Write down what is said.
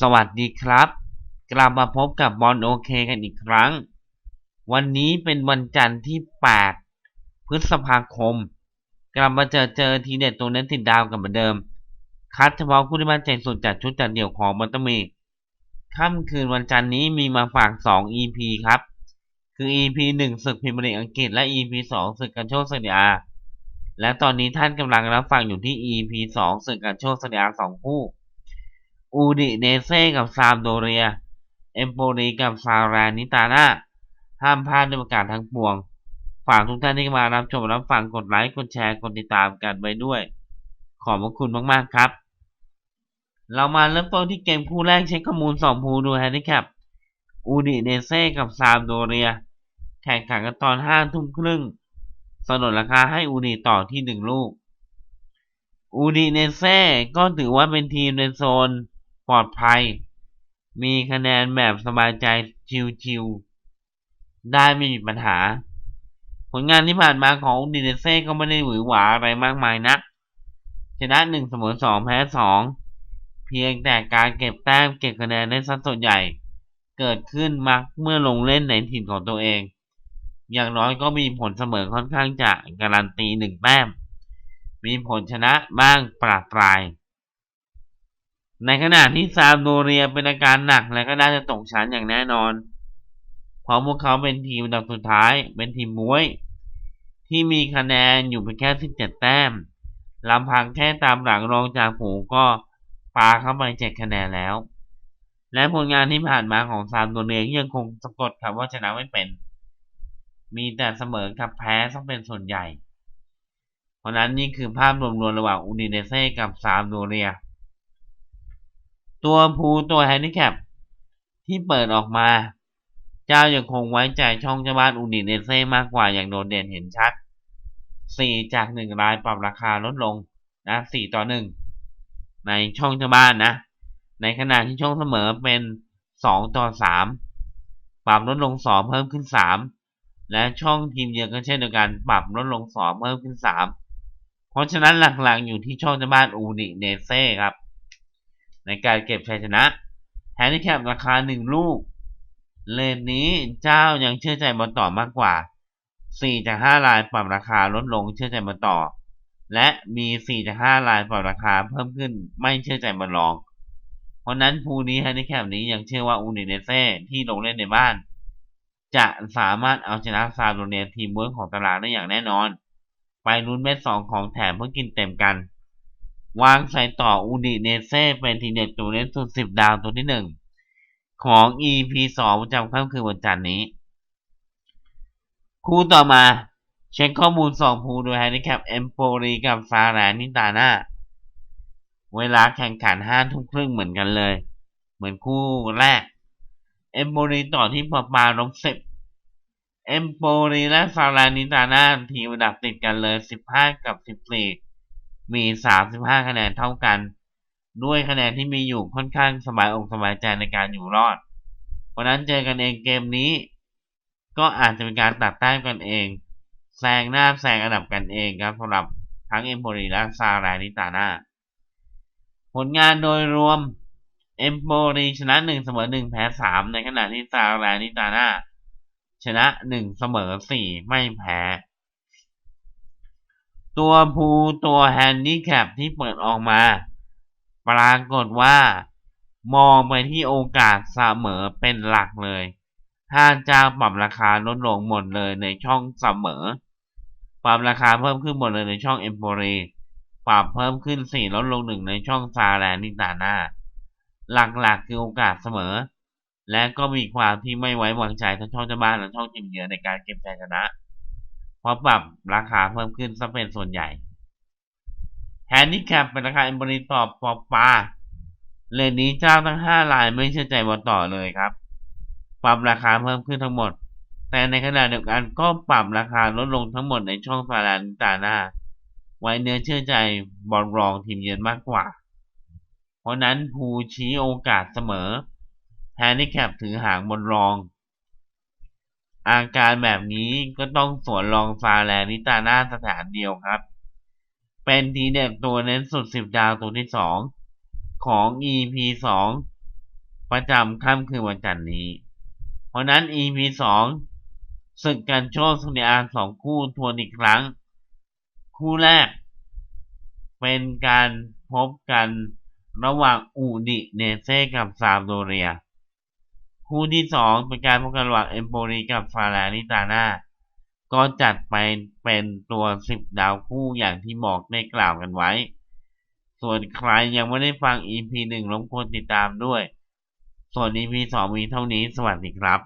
สวัสดีครับ กลับมาพบกับบอลโอเคกันอีกครั้ง วันนี้เป็นวันจันทร์ที่ 8 พฤษภาคม กลับมาเจอเจอทีเด็ดตัวนั้นติดดาวกันเหมือนเดิม คัดเฉพาะคู่ที่มั่นใจสุดจากชุดจัดเดี่ยวของมันต้องมีค่ำคืนวันจันทร์นี้มีมาฝาก 2 EP ครับ คือ EP 1ศึกพรีเมียร์ลีกอังกฤษและ EP 2ศึกกันโชคเซเรียและตอนนี้ท่านกำลังรับฟังอยู่ที่ EP 2ศึกกันโชคเซเรียสองคู่ อูดิเนเซ่กับซามโดเรีย เอมโปรีกับซารานิตาน่าห้ามพลาดด้วยประกาศทั้งปวง ฝากทุกท่านที่มารับชมรับฟังกดไลค์กดแชร์กดติดตามกันไว้ด้วย ขอบพระคุณมากๆครับ เรามาเริ่มต้นที่เกมคู่แรกเช็คข้อมูล2ภูดูแฮนดิแคปอูดิเนเซ่กับซามโดเรีย แข่งขันกันตอน5ทุ่มครึ่งสนนราคาให้อูดิต่อที่ 1 ลูก อูดิเนเซ่ก็ถือว่าเป็นทีมในโซน ปลอดภัย มีคะแนนแบบสบายใจชิวๆได้ไม่มีปัญหา ผลงานที่ผ่านมาของดิเนเซ่ก็ไม่ได้หวือหวาอะไรมากมายนัก ชนะ1เสมอ2แพ้2เพียงแต่การเก็บแต้มเก็บคะแนนได้สัดส่วนใหญ่ เกิดขึ้นมักเมื่อลงเล่นในถิ่นของตัวเอง อย่างน้อยก็มีผลเสมอค่อนข้างจะการันตีหนึ่งแต้ม มีผลชนะบ้างปราปราย ในขณะที่ซามโดเรียเป็นอาการหนักและก็น่าจะตกชั้นอย่างแน่นอน เพราะพวกเขาเป็นทีมอันดับสุดท้าย เป็นทีมมวย ที่มีคะแนนอยู่เพียงแค่ 17 แต้มลำพังแค่ตามหลังรองจากฝูงก็ปาเข้าไปเจ็ดคะแนนแล้ว และผลงานที่ผ่านมาของซามโดเรียยังคงสะกดคำว่าชนะไม่เป็น มีแต่เสมอกับแพ้ต้องเป็นส่วนใหญ่ เพราะนั้นนี่คือภาพรวมๆระหว่างอูดิเนเซ่กับซามโดเรีย ตัวภูตัวแฮนดิแคปที่เปิดออกมา เจ้ายังคงไว้ใจช่องเจ้าบ้านอูดิเนเซ่มากกว่าอย่างโดดเด่นเห็นชัด 4 จาก 1 รายปรับราคาลดลงนะ4ต่อ 1 ในช่องเจ้าบ้านนะ ในขณะที่ช่องเสมอเป็น 2 ต่อ 3 ปรับลดลง 2 เพิ่มขึ้น 3 และช่องทีมเยือนก็เช่นเดียวกันปรับลดลง 2 เพิ่มขึ้น 3 เพราะฉะนั้นหลักๆอยู่ที่ช่องเจ้าบ้านอูดิเนเซ่ครับ ในการเก็บชัยชนะแฮนดิแคปราคา 1 ลูก เลนนี้เจ้ายังเชื่อใจบอลต่อมากกว่า 4 จาก 5 ลายปรับราคาลดลงเชื่อใจบอลต่อ และมี 4 จาก 5 ลายปรับราคาเพิ่มขึ้นไม่เชื่อใจบอลรอง เพราะนั้นภูนี้แฮนดิแคปนี้ยังเชื่อว่าอูดิเนเซ่ที่ลงเล่นในบ้าน จะสามารถเอาชนะซาโดเนียทีมเวิร์กของตลาดได้อย่างแน่นอน ไปลุ้นเม็ดสองของแถมเพื่อกินเต็มกัน วางใส่ต่ออูดิเนเซ่เป็นทีเด็ดตัวเล่นสุดสิบดาวตัวที่หนึ่งของ EP 2ประจำค่ำคืนวันจันทร์นี้ คู่ต่อมาเช็คข้อมูล2ภูโดยแฮนดิแคปเอมโปรีกับซาแรนิตาน่าเวลาแข่งขัน5ทุ่มครึ่งเหมือนกันเลย เหมือนคู่แรก เอมโปรีต่อที่ปาปาลบสิบเอมโปรีและซาแรนิตาน่าทีมระดับติดกันเลย15กับ14 มี 35 คะแนนเท่ากัน ด้วยคะแนนที่มีอยู่ค่อนข้างสบายอกสบายใจในการอยู่รอด เพราะนั้นเจอกันเองเกมนี้ ก็อาจจะเป็นการตัดแต้มกันเองแซงหน้าแซงอันดับกันเองครับสำหรับทั้งเอมโปรีและซารานิตาน่าผลงานโดยรวมเอมโปรีชนะ1เสมอ1แพ้3ในขณะที่ซารานิตาน่าชนะ1เสมอ4ไม่แพ้ ตัวภูตัวแฮนดิแคปที่เปิดออกมา ปรากฏว่า มองไปที่โอกาสเสมอเป็นหลักเลย ถ้าเจ้าปรับราคาลดลงหมดเลยในช่องเสมอ ปรับราคาเพิ่มขึ้นหมดเลยในช่องเอ็มโปรีปรับเพิ่มขึ้น4ลดลง1ในช่องซาแลนิตาน่าหลักๆคือโอกาสเสมอ และก็มีความที่ไม่ไว้วางใจทั้งช่องเจ้าบ้านและช่องทีมเยือนในการเก็บชัยชนะ ราะปรับราคาเพิ่มขึ้นซะเป็นส่วนใหญ่แฮนดิแคปเป็นราคาอมโปรีต่อปอปาเลนนี้เจ้าทั้ง5ลายไม่เชื่อใจบอลต่อเลยครับ ปรับราคาเพิ่มขึ้นทั้งหมด แต่ในขณะเดียวกันก็ปรับราคาลดลงทั้งหมดในช่องซาลานิตาหน่าไว้เนื้อเชื่อใจบอลรองทีมเยือนมากกว่า เพราะนั้นภูชี้โอกาสเสมอแฮนดิแคปถือหางบนรอง อาการแบบนี้ก็ต้องสวนรองซาแลนิตาหน่าสถานเดียวครับ เป็นทีเด็ดตัวเน้นสุดสิบดาวตัวที่สองของ EP 2ประจำค่ำคืนวันจันทร์นี้ เพราะนั้น EP สองศึกกันโชคสุนิอาสองคู่ทวนอีกครั้ง คู่แรก เป็นการพบกันระหว่างอูดิเนเซ่กับซาโดเรีย คู่ที่สองเป็นการพบกันระหว่างเอมโปรีกับฟาราลิตาน่าก็จัดไปเป็นตัวสิบดาวคู่อย่างที่บอกได้กล่าวกันไว้ ส่วนใครยังไม่ได้ฟัง EP หนึ่งรบกวนติดตามด้วย ส่วน EP สองมีเท่านี้สวัสดีครับ